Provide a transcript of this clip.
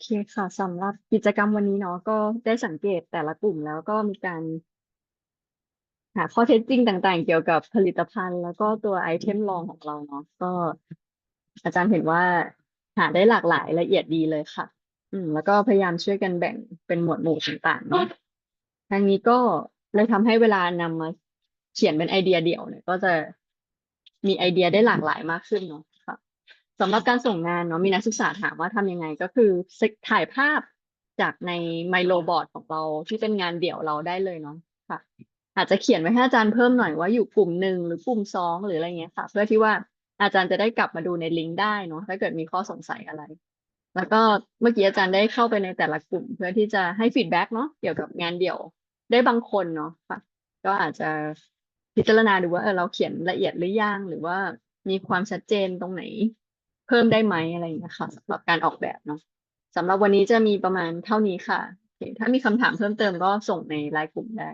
เคค่ะ สำหรับกิจกรรมวันนี้เนาะก็ได้สังเกตแต่ละกลุ่มแล้วก็มีการหาข้อเท็จจริงต่างๆ เกี่ยวกับผลิตภัณฑ์ แล้วก็ตัวไอเทมลองของเราเนาะก็อาจารย์เห็นว่าหาได้หลากหลายละเอียดดีเลยค่ะ อืม แล้วก็พยายามช่วยกันแบ่งเป็นหมวดหมู่ต่างๆเนาะทางนี้ก็เลยทำให้เวลานำมาเขียนเป็นไอเดียเดี่ยวเนี่ย ก็จะมีไอเดียได้หลากหลายมากขึ้นเนาะค่ะ สำหรับการส่งงานเนาะมีนักศึกษาถามว่าทำยังไงก็คือถ่ายภาพจากในไมโลบอร์ดของเราที่เป็นงานเดี่ยวเราได้เลยเนาะค่ะ อาจจะเขียนไว้ให้อาจารย์เพิ่มหน่อยว่าอยู่กลุ่มหนึ่งหรือกลุ่มสองหรืออะไรเงี้ยค่ะ เพื่อที่ว่าอาจารย์จะได้กลับมาดูในลิงก์ได้เนาะถ้าเกิดมีข้อสงสัยอะไร แล้วก็เมื่อกี้อาจารย์ได้เข้าไปในแต่ละกลุ่ม เพื่อที่จะให้ฟีดแบ็กเนาะเกี่ยวกับงานเดี่ยวได้บางคนเนาะค่ะ ก็อาจจะพิจารณาดูว่าเออเราเขียนละเอียดหรือยังหรือว่ามีความชัดเจนตรงไหน เพิ่มได้ไหมอะไรอย่างเงี้ยค่ะสำหรับการออกแบบเนาะสำหรับวันนี้จะมีประมาณเท่านี้ค่ะ ถ้ามีคำถามเพิ่มเติมก็ส่งในไลน์กลุ่มได้